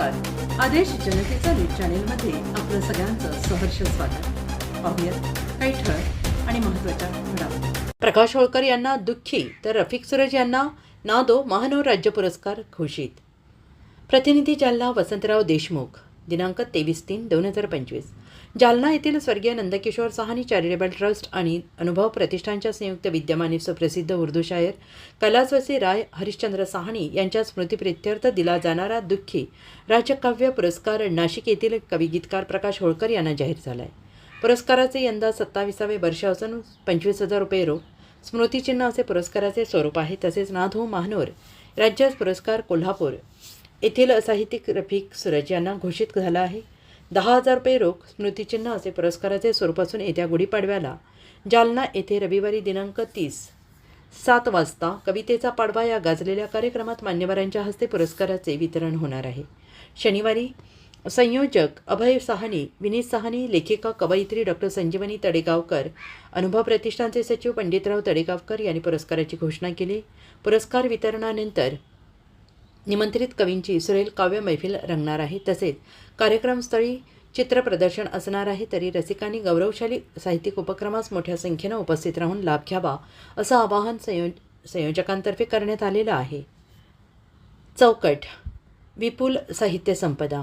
आदेश जनतेचा न्यूज चॅनेलमध्ये आपलं सगळ्यांचं सहर्ष स्वागत. पाहूयात काही ठळक आणि महत्त्वाच्या घडामोडी. प्रकाश होळकर यांना दुःखी तर रफिक सुरज यांना नादो महानव राज्य पुरस्कार घोषित. प्रतिनिधी जालना वसंतराव देशमुख. दिनांक तेवीस तीन दोन हजार पंचवीस. जालना येथील स्वर्गीय नंदकिशोर साहनी चॅरिटेबल ट्रस्ट आणि अनुभव प्रतिष्ठानच्या संयुक्त विद्यमाने सुप्रसिद्ध उर्दू शायर कैलासवासी राय हरिश्चंद्र सहानी यांच्या स्मृतिप्रित्यर्थ दिला जाणारा दुःखी राज्यकाव्य पुरस्कार नाशिक येथील कवी गीतकार प्रकाश होळकर यांना जाहीर झाला आहे पुरस्काराचे यंदा सत्ताविसावे वर्ष असून पंचवीस हजार रुपये रोख स्मृतिचिन्ह असे पुरस्काराचे स्वरूप आहे तसेच नाधो महानोर राज्य पुरस्कार कोल्हापूर येथील साहित्यिक रफिक सुरज यांना घोषित झाला आहे. दहा हजार रुपये रोख स्मृतिचिन्ह असे पुरस्काराचे स्वरूप असून येत्या गुढीपाडव्याला जालना येथे रविवारी दिनांक तीस सात वाजता कवितेचा पाडवा या गाजलेल्या कार्यक्रमात मान्यवरांच्या हस्ते पुरस्काराचे वितरण होणार आहे. शनिवारी संयोजक अभय साहनी विनीत साहनी लेखिका कवयित्री डॉक्टर संजीवनी तडेगावकर अनुभव प्रतिष्ठानचे सचिव पंडितराव तडेगावकर यांनी पुरस्काराची घोषणा केली. पुरस्कार वितरणानंतर निमंत्रित कवींची सुरेल काव्य मैफिल रंगणार आहे. तसेच कार्यक्रमस्थळी चित्रप्रदर्शन असणार आहे तरी रसिकांनी गौरवशाली साहित्यिक उपक्रमास मोठ्या संख्येनं उपस्थित राहून लाभ घ्यावा असं आवाहन संयो संयोजकांतर्फे करण्यात आलेलं आहे. चौकट विपुल साहित्य संपदा.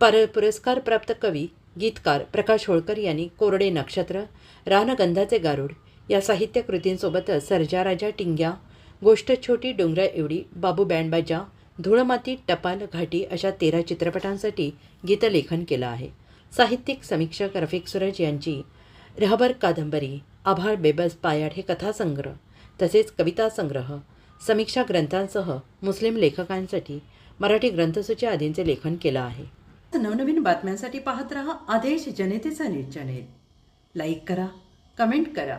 पर पुरस्कार प्राप्त कवी गीतकार प्रकाश होळकर यांनी कोरडे नक्षत्र रानगंधाचे गारुड या साहित्य कृतींसोबतच राजा टिंग्या गोष्ट छोटी डोंगरा एवढी बाबू बँडबाजा धुळमाती टपाल घाटी अशा तेरा चित्रपटांसाठी गीतलेखन केलं आहे. साहित्यिक समीक्षक रफिक सुरज यांची रहबर कादंबरी आभाळ बेबस पायाड हे कथासंग्रह तसेच कविता संग्रह समीक्षा ग्रंथांसह मुस्लिम लेखकांसाठी मराठी ग्रंथसूची आदींचे लेखन केलं आहे. नवनवीन बातम्यांसाठी पाहत रहा आदेश जनतेचा न्यूज चॅनेल. लाईक करा कमेंट करा.